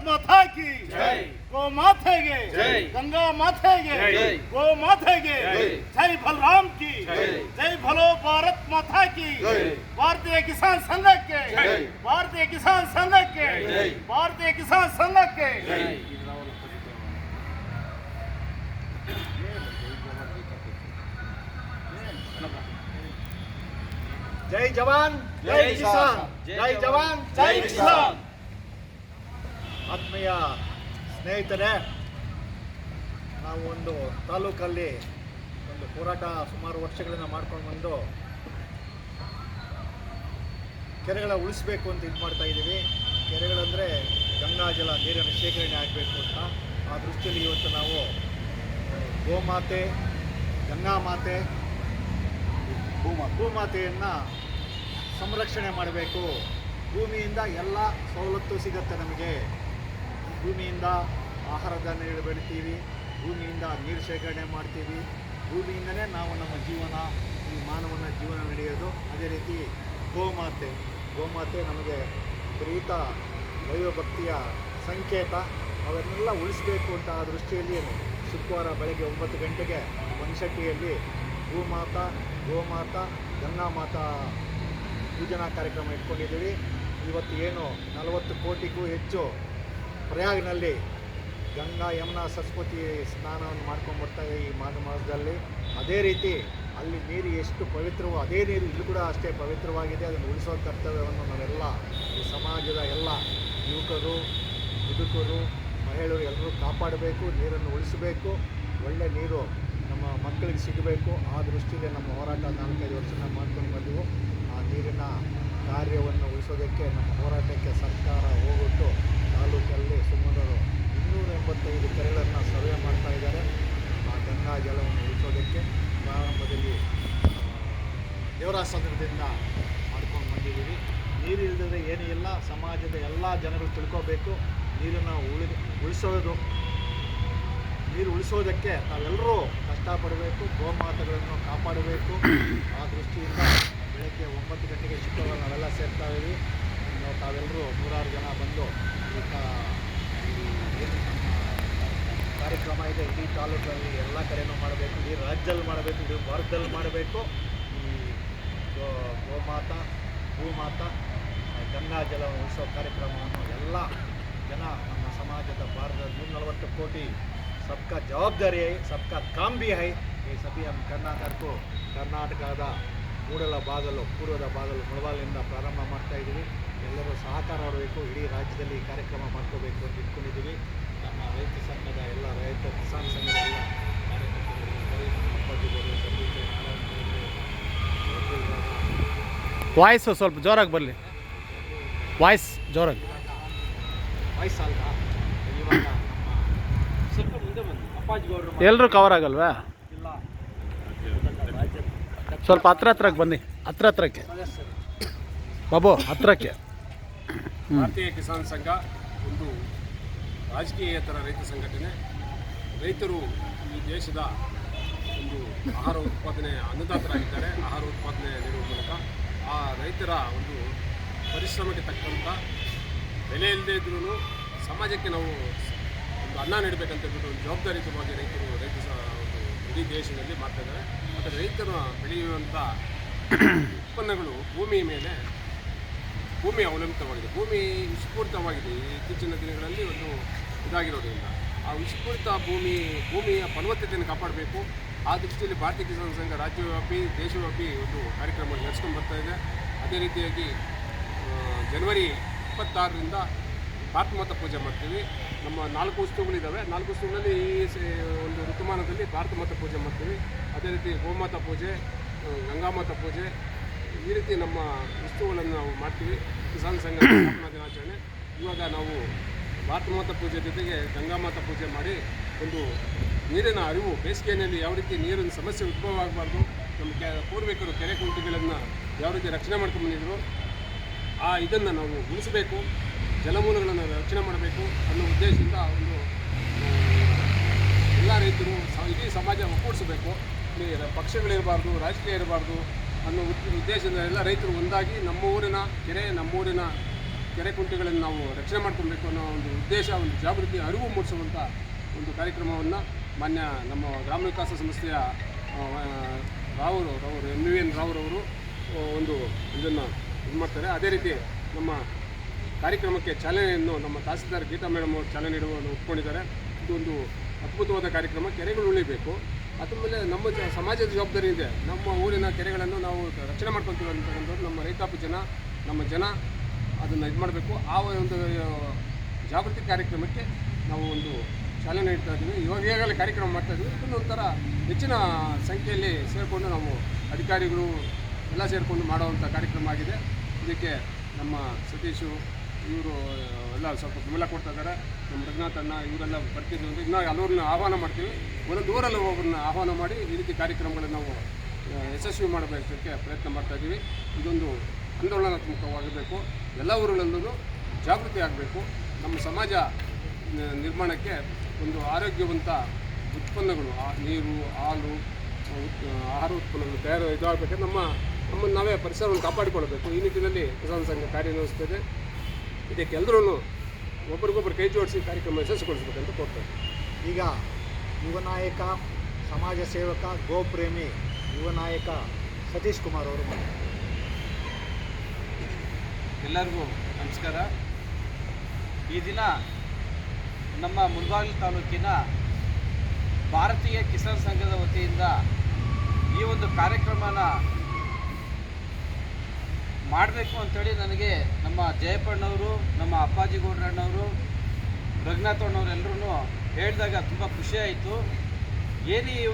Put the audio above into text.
ಭಾರತ್ ಮಾತಾ ಕಿ ಜೈ. ಗೋ ಮಾತೆಗೆ ಜೈ. ಗಂಗಾ ಮಾತೆಗೆ ಜೈ. ಗೋ ಮಾತೆಗೆ ಜೈ. ಜೈ ಬಲರಾಮ್ ಕಿ ಜೈ. ಜೈ ಭಲೋ ಭಾರತ್ ಮಾತಾ ಕಿ ಜೈ. ಭಾರತೀಯ ಕಿಸಾನ್ ಸಂಘಕ್ಕೆ ಜೈ. ಭಾರತೀಯ ಕಿಸಾನ್ ಸಂಘಕ್ಕೆ ಜೈ. ಭಾರತೀಯ ಕಿಸಾನ್ ಸಂಘಕ್ಕೆ ಜೈ. ಜೈ ಜವಾನ್ ಜೈ ಜೈ ಕಿಸಾನ್ ಜೈ ಜೈ ಜವಾನ್ ಜೈ ಕಿಸಾನ್ ಆತ್ಮೀಯ ಸ್ನೇಹಿತರೆ ನಾವು ಒಂದು ತಾಲೂಕಲ್ಲಿ ಒಂದು ಹೋರಾಟ ಸುಮಾರು ವರ್ಷಗಳಿಂದ ಮಾಡ್ಕೊಂಡು ಬಂದು ಕೆರೆಗಳ ಉಳಿಸ್ಬೇಕು ಅಂತ ಇದು ಮಾಡ್ತಾ ಇದ್ದೀವಿ. ಕೆರೆಗಳಂದರೆ ಗಂಗಾ ಜಲ, ನೀರಿನ ಶೇಖರಣೆ ಆಗಬೇಕು ಅಂತ. ಆ ದೃಷ್ಟಿಯಲ್ಲಿ ಇವತ್ತು ನಾವು ಗೋಮಾತೆ, ಗಂಗಾ ಮಾತೆ, ಭೂಮಾತೆಯನ್ನು ಸಂರಕ್ಷಣೆ ಮಾಡಬೇಕು. ಭೂಮಿಯಿಂದ ಎಲ್ಲ ಸವಲತ್ತು ಸಿಗುತ್ತೆ ನಮಗೆ. ಭೂಮಿಯಿಂದ ಆಹಾರ ಧಾನ್ಯಗಳು ಬೆಳಿತೀವಿ ಭೂಮಿಯಿಂದ ನೀರು ಶೇಖರಣೆ ಮಾಡ್ತೀವಿ. ಭೂಮಿಯಿಂದನೇ ನಾವು ನಮ್ಮ ಜೀವನ, ಈ ಮಾನವನ ಜೀವನ ನಡೆಯೋದು. ಅದೇ ರೀತಿ ಗೋಮಾತೆ ಗೋಮಾತೆ ನಮಗೆ ಪ್ರೀತ ದೈವಭಕ್ತಿಯ ಸಂಕೇತ. ಅವನ್ನೆಲ್ಲ ಉಳಿಸಬೇಕು ಅಂತ ಆ ದೃಷ್ಟಿಯಲ್ಲಿ ಶುಕ್ರವಾರ ಬೆಳಗ್ಗೆ ಒಂಬತ್ತು ಗಂಟೆಗೆ ಒಂದ್ಶೆಟ್ಟಿಯಲ್ಲಿ ಗೋಮಾತ ಗೋಮಾತಾ, ಗಂಗಾಮಾತಾ ಪೂಜನಾ ಕಾರ್ಯಕ್ರಮ ಇಟ್ಕೊಂಡಿದ್ದೀವಿ. ಇವತ್ತು ಏನು ನಲವತ್ತು ಕೋಟಿಗೂ ಹೆಚ್ಚು ಪ್ರಯಾಗ್ನಲ್ಲಿ ಗಂಗಾ ಯಮುನಾ ಸರಸ್ವತಿ ಸ್ನಾನವನ್ನು ಮಾಡ್ಕೊಂಡು ಬರ್ತಾರೆ ಈ ಮಾಘ ಮಾಸದಲ್ಲಿ ಅದೇ ರೀತಿ ಅಲ್ಲಿ ನೀರು ಎಷ್ಟು ಪವಿತ್ರವೋ ಅದೇ ನೀರು ಇಲ್ಲಿ ಕೂಡ ಅಷ್ಟೇ ಪವಿತ್ರವಾಗಿದೆ. ಅದನ್ನು ಉಳಿಸೋ ಕರ್ತವ್ಯವನ್ನು ನಾವೆಲ್ಲ ಈ ಸಮಾಜದ ಎಲ್ಲ ಯುವಕರು ಮುದುಕರು ಮಹಿಳೆಯರು ಎಲ್ಲರೂ ಕಾಪಾಡಬೇಕು, ನೀರನ್ನು ಉಳಿಸಬೇಕು. ಒಳ್ಳೆ ನೀರು ನಮ್ಮ ಮಕ್ಕಳಿಗೆ ಸಿಗಬೇಕು. ಆ ದೃಷ್ಟಿಯಲ್ಲಿ ನಮ್ಮ ಹೋರಾಟ ನಾಲ್ಕೈದು ವರ್ಷ ಮಾಡ್ಕೊಂಡು ಬಂದೆವು ಆ ನೀರಿನ ಕಾರ್ಯವನ್ನು ಉಳಿಸೋದಕ್ಕೆ, ನಮ್ಮ ಹೋರಾಟಕ್ಕೆ ಸರ್ಕಾರ ಹೋಗ್ಬಿಟ್ಟು ತಾಲೂಕಲ್ಲಿ ಸುಮಾರು ಇನ್ನೂರ ಎಂಬತ್ತೈದು ಕೆರೆಗಳನ್ನು ಸರ್ವೆ ಮಾಡ್ತಾ ಇದ್ದಾರೆ ಆ ಗಂಗಾ ಜಲವನ್ನು ಉಳಿಸೋದಕ್ಕೆ ಪ್ರಾರಂಭದಲ್ಲಿ ದೇವರಾಸಂದ್ರದಿಂದ ಮಾಡ್ಕೊಂಡು ಬಂದಿದ್ದೀವಿ. ನೀರು ಇಲ್ಲದಿದ್ರೆ ಏನೂ ಇಲ್ಲ. ಸಮಾಜದ ಎಲ್ಲ ಜನರು ತಿಳ್ಕೋಬೇಕು. ನೀರನ್ನು ಉಳಿ, ಉಳಿಸೋದು. ನೀರು ಉಳಿಸೋದಕ್ಕೆ ನಾವೆಲ್ಲರೂ ಕಷ್ಟಪಡಬೇಕು. ಗೋಮಾತಗಳನ್ನು ಕಾಪಾಡಬೇಕು. ಆ ದೃಷ್ಟಿಯಿಂದ ಬೆಳಗ್ಗೆ ಒಂಬತ್ತು ಗಂಟೆಗೆ ಶುಕ್ರವಾರ ನಾವೆಲ್ಲ ಸೇರ್ತಾ ಇದ್ದೀವಿ. ತಾವೆಲ್ಲರೂ ನೂರಾರು ಜನ ಬಂದು ಈ ಕಾರ್ಯಕ್ರಮ ಇದೆ. ಇಡೀ ತಾಲೂಕಲ್ಲಿ ಎಲ್ಲ ಕಡೆಯೂ ಮಾಡಬೇಕು. ಇಡೀ ರಾಜ್ಯದಲ್ಲಿ ಮಾಡಬೇಕು. ಇಡೀ ಭಾರತದಲ್ಲಿ ಮಾಡಬೇಕು. ಗೋಮಾತಾ ಭೂಮಾತಾ ಆ, ಗಂಗಾ ಜಲ ಉತ್ಸವ ಕಾರ್ಯಕ್ರಮವನ್ನು ಎಲ್ಲ ಜನ ನಮ್ಮ ಸಮಾಜದ ಭಾರತದ ನೂರ ನಲವತ್ತು ಕೋಟಿ ಸಬ್ಕಾ ಜವಾಬ್ದಾರಿ ಐ ಸಬ್ಕ ಕಾಂಬಿ ಐ ಈ ಸಭೆಯ ನಮ್ಮ ಕರ್ನಾಟಕಕ್ಕೂ ಕರ್ನಾಟಕದ ಮೂಡಲ ಬಾಗಲು ಪೂರ್ವದ ಬಾಗಲು ಮುಳಬಾಲಿನಿಂದ ಪ್ರಾರಂಭ ಮಾಡ್ತಾ ಇದ್ದೀವಿ. ಎಲ್ಲರೂ ಸಹಕಾರ ಮಾಡಬೇಕು ಇಡೀ ರಾಜ್ಯದಲ್ಲಿ ಈ ಕಾರ್ಯಕ್ರಮ ಮಾಡ್ಕೋಬೇಕು ಅಂತ ಇಟ್ಕೊಂಡಿದ್ದೀವಿ. ನಮ್ಮ ರೈತ ಸಂಘದ ಎಲ್ಲ ರೈತ ಕಿಸಾನ್ ಸಂಘದ ಎಲ್ಲ ಕಾರ್ಯಕರ್ತರು ವಾಯ್ಸು ಸ್ವಲ್ಪ ಜೋರಾಗಿ ಬರಲಿ. ವಾಯ್ಸ್ ಜೋರಾಗಿ. ಎಲ್ಲರೂ ಕವರ್ ಆಗಲ್ವಾ? ಸ್ವಲ್ಪ ಹತ್ರ ಹತ್ರಕ್ಕೆ ಬನ್ನಿ. ಹತ್ರ ಹತ್ರಕ್ಕೆ. ಬಾಬು, ಹತ್ರಕ್ಕೆ. ಭಾರತೀಯ ಕಿಸಾನ್ ಸಂಘ ಒಂದು ರಾಜಕೀಯೇತರ ರೈತ ಸಂಘಟನೆ. ರೈತರು ಈ ದೇಶದ ಒಂದು ಆಹಾರ ಉತ್ಪಾದನೆ ಅನ್ನದಾತರಾಗಿದ್ದಾರೆ. ಆಹಾರ ಉತ್ಪಾದನೆ ನೀಡುವ ಮೂಲಕ ಆ ರೈತರ ಒಂದು ಪರಿಶ್ರಮಕ್ಕೆ ತಕ್ಕಂಥ ಬೆಲೆ ಇಲ್ಲದೇ ಇದ್ರೂ ಸಮಾಜಕ್ಕೆ ನಾವು ಒಂದು ಅನ್ನ ನೀಡಬೇಕಂತ ಹೇಳ್ಬಿಟ್ಟು ಒಂದು ಜವಾಬ್ದಾರಿಯುತವಾಗಿ ರೈತರು ರೈತ ಒಂದು ಇಡೀ ದೇಶದಲ್ಲಿ ಮಾಡ್ತಾ ಇದ್ದಾರೆ. ಮತ್ತು ರೈತರು ಬೆಳೆಯುವಂಥ ಉತ್ಪನ್ನಗಳು ಭೂಮಿ ಮೇಲೆ ಭೂಮಿ ಅವಲಂಬಿತವಾಗಿದೆ. ಭೂಮಿ ವಿಷಪೂರಿತವಾಗಿದೆ ಈ ಇತ್ತೀಚಿನ ದಿನಗಳಲ್ಲಿ ಒಂದು ಇದಾಗಿರೋದ್ರಿಂದ ಆ ವಿಷಪೂರಿತ ಭೂಮಿ ಭೂಮಿಯ ಫಲವತ್ತತೆಯನ್ನು ಕಾಪಾಡಬೇಕು. ಆ ದೃಷ್ಟಿಯಲ್ಲಿ ಭಾರತೀಯ ಕಿಸಾನ್ ಸಂಘ ರಾಜ್ಯವ್ಯಾಪಿ, ದೇಶವ್ಯಾಪಿ ಒಂದು ಕಾರ್ಯಕ್ರಮ ನಡೆಸ್ಕೊಂಡು ಬರ್ತಾ ಇದೆ. ಅದೇ ರೀತಿಯಾಗಿ ಜನವರಿ ಇಪ್ಪತ್ತಾರರಿಂದ ಭಾರತ ಮಾತಾ ಪೂಜೆ ಮಾಡ್ತೀವಿ. ನಮ್ಮ ನಾಲ್ಕು ಉತ್ಸವಗಳಿದ್ದಾವೆ ನಾಲ್ಕು ಉತ್ಸವಗಳಲ್ಲಿ ಈ ಒಂದು ಋತುಮಾನದಲ್ಲಿ ಭಾರತ ಮಾತಾ ಪೂಜೆ ಮಾಡ್ತೀವಿ. ಅದೇ ರೀತಿ ಗೋಮಾತಾ ಪೂಜೆ ಗಂಗಾಮಾತಾ ಪೂಜೆ, ಈ ರೀತಿ ನಮ್ಮ ಉತ್ಸವಗಳನ್ನು ನಾವು ಮಾಡ್ತೀವಿ. ಕಿಸಾನ್ ಸಂಘ ಸ್ಥಾಪನಾ ದಿನಾಚರಣೆ. ಇವಾಗ ನಾವು ಭಾರತ ಮಾತಾ ಪೂಜೆ ಜೊತೆಗೆ ಗಂಗಾ ಮಾತಾ ಪೂಜೆ ಮಾಡಿ ಒಂದು ನೀರಿನ ಅರಿವು ಬೇಸಿಗೆಯಲ್ಲಿ ಯಾವ ರೀತಿ ನೀರಿನ ಸಮಸ್ಯೆ ಉದ್ಭವ ಆಗಬಾರ್ದು, ನಮ್ಮ ಕೆ, ಪೂರ್ವಿಕರು ಕೆರೆ ಕುಂಟೆಗಳನ್ನು ಯಾವ ರೀತಿ ರಕ್ಷಣೆ ಮಾಡ್ಕೊಂಡ್ಬಂದಿದ್ರು ಆ ಇದನ್ನು ನಾವು ಉಳಿಸಬೇಕು, ಜಲಮೂಲಗಳನ್ನು ರಕ್ಷಣೆ ಮಾಡಬೇಕು ಅನ್ನೋ ಉದ್ದೇಶದಿಂದ ಒಂದು, ಎಲ್ಲ ರೈತರು ಇಡೀ ಸಮಾಜ ಒಗ್ಗೂಡಿಸಬೇಕು. ಪಕ್ಷಗಳಿರಬಾರ್ದು, ರಾಜಕೀಯ ಇರಬಾರ್ದು ಅನ್ನೋ ಉದ್- ಉದ್ದೇಶದಿಂದ ಎಲ್ಲ ರೈತರು ಒಂದಾಗಿ ನಮ್ಮ ಊರಿನ ಕೆರೆ ನಮ್ಮೂರಿನ ಕೆರೆ ಕುಂಟೆಗಳನ್ನು ನಾವು ರಕ್ಷಣೆ ಮಾಡ್ಕೊಬೇಕು ಅನ್ನೋ ಒಂದು ಉದ್ದೇಶ, ಒಂದು ಜಾಗೃತಿ, ಅರಿವು ಮೂಡಿಸುವಂಥ ಒಂದು ಕಾರ್ಯಕ್ರಮವನ್ನು ಮಾನ್ಯ ನಮ್ಮ ಗ್ರಾಮ ವಿಕಾಸ ಸಂಸ್ಥೆಯ ರಾವ್ ರಾವರು ಎಂ ವಿ ಎನ್ ರಾವ್ರವರು ಒಂದು ಇದನ್ನು ಇದು ಮಾಡ್ತಾರೆ. ಅದೇ ರೀತಿ ನಮ್ಮ ಕಾರ್ಯಕ್ರಮಕ್ಕೆ ಚಾಲನೆಯನ್ನು ನಮ್ಮ ತಹಸೀಲ್ದಾರ್ ಗೀತಾ ಮೇಡಮ್ ಅವರು ಚಾಲನೆ ನೀಡುವನ್ನು ಒಪ್ಕೊಂಡಿದ್ದಾರೆ. ಇದು ಒಂದು ಅದ್ಭುತವಾದ ಕಾರ್ಯಕ್ರಮ. ಕೆರೆಗಳು ಉಳಿಬೇಕು. ಅದ್ರ ಮೇಲೆ ನಮ್ಮ ಸಮಾಜದ ಜವಾಬ್ದಾರಿ ಇದೆ. ನಮ್ಮ ಊರಿನ ಕೆರೆಗಳನ್ನು ನಾವು ರಕ್ಷಣೆ ಮಾಡ್ಕೊತೀವಿ ಅಂತಕ್ಕಂಥದ್ದು ನಮ್ಮ ರೈತಾಪಿ ಜನ, ನಮ್ಮ ಜನ ಅದನ್ನು ಇದು ಮಾಡಬೇಕು ಆ ಒಂದು ಜಾಗೃತಿ ಕಾರ್ಯಕ್ರಮಕ್ಕೆ ನಾವು ಒಂದು ಚಾಲನೆ ನೀಡ್ತಾ ಇದ್ದೀವಿ. ಇವಾಗ ಈಗಾಗಲೇ ಕಾರ್ಯಕ್ರಮ ಮಾಡ್ತಾ ಇದ್ದೀವಿ. ಇದನ್ನು ಒಂಥರ ಹೆಚ್ಚಿನ ಸಂಖ್ಯೆಯಲ್ಲಿ ಸೇರಿಕೊಂಡು ನಾವು ಅಧಿಕಾರಿಗಳು ಎಲ್ಲ ಸೇರಿಕೊಂಡು ಮಾಡುವಂಥ ಕಾರ್ಯಕ್ರಮ ಆಗಿದೆ. ಇದಕ್ಕೆ ನಮ್ಮ ಸತೀಶು, ಇವರು ಎಲ್ಲ ಸ್ವಲ್ಪ ಬೆಂಬಲ ಕೊಡ್ತಾ ಇದ್ದಾರೆ. ನಮ್ಮ ರಘುನಾಥ್ ಅಣ್ಣ, ಇವರೆಲ್ಲ ಬರ್ತಿದ್ದು ಅಂದರೆ ಇನ್ನೂ ಹಲವ್ರನ್ನ ಆಹ್ವಾನ ಮಾಡ್ತೀವಿ. ಒಂದು ಊರಲ್ಲಿ ಒಬ್ಬರನ್ನ ಆಹ್ವಾನ ಮಾಡಿ ಈ ರೀತಿ ಕಾರ್ಯಕ್ರಮಗಳನ್ನು ನಾವು ಯಶಸ್ವಿ ಮಾಡಬೇಕಕ್ಕೆ ಪ್ರಯತ್ನ ಮಾಡ್ತಾ ಇದ್ದೀವಿ. ಇದೊಂದು ಆಂದೋಲನಾತ್ಮಕವಾಗಬೇಕು ಎಲ್ಲ ಊರುಗಳಲ್ಲೂ ಜಾಗೃತಿ ಆಗಬೇಕು. ನಮ್ಮ ಸಮಾಜ ನಿರ್ಮಾಣಕ್ಕೆ ಒಂದು ಆರೋಗ್ಯವಂತ ಉತ್ಪನ್ನಗಳು ಆ ನೀರು ಹಾಲು ಉತ್- ಆಹಾರ ಉತ್ಪನ್ನಗಳು ತಯಾರು ಇದಾಗಬೇಕು ನಮ್ಮ ನಮ್ಮನ್ನು ನಾವೇ ಪರಿಸರವನ್ನು ಕಾಪಾಡಿಕೊಳ್ಳಬೇಕು. ಈ ನಿಟ್ಟಿನಲ್ಲಿ ಕಿಸಾನ್ ಸಂಘ ಕಾರ್ಯನಿರ್ವಹಿಸ್ತದೆ ಇದಕ್ಕೆ ಎಲ್ಲರೂ ಒಬ್ರಿಗೊಬ್ರು ಕೈ ಜೋಡಿಸಿ ಕಾರ್ಯಕ್ರಮ ಯಶಸ್ವಿಗೊಳಿಸ್ಬೇಕಂತ ಕೋರ್ತಾರೆ ಈಗ ಯುವ ನಾಯಕ ಸಮಾಜ ಸೇವಕ ಗೋಪ್ರೇಮಿ ಯುವ ನಾಯಕ ಸತೀಶ್ ಕುಮಾರ್ ಅವರು. ಎಲ್ಲರಿಗೂ ನಮಸ್ಕಾರ. ಈ ದಿನ ನಮ್ಮ ಮುಳಬಾಗಿಲು ತಾಲೂಕಿನ ಭಾರತೀಯ ಕಿಸಾನ್ ಸಂಘದ ವತಿಯಿಂದ ಈ ಒಂದು ಕಾರ್ಯಕ್ರಮನ ಮಾಡಬೇಕು ಅಂಥೇಳಿ ನನಗೆ ನಮ್ಮ ಜಯಪ್ಪಣ್ಣವರು, ನಮ್ಮ ಅಪ್ಪಾಜಿ ಗೌಡ್ರಣ್ಣವರು ರಘುನಾಥಣ್ಣವ್ರು ಎಲ್ಲರೂ ಹೇಳಿದಾಗ ತುಂಬ ಖುಷಿಯಾಯಿತು ಏನು ಈ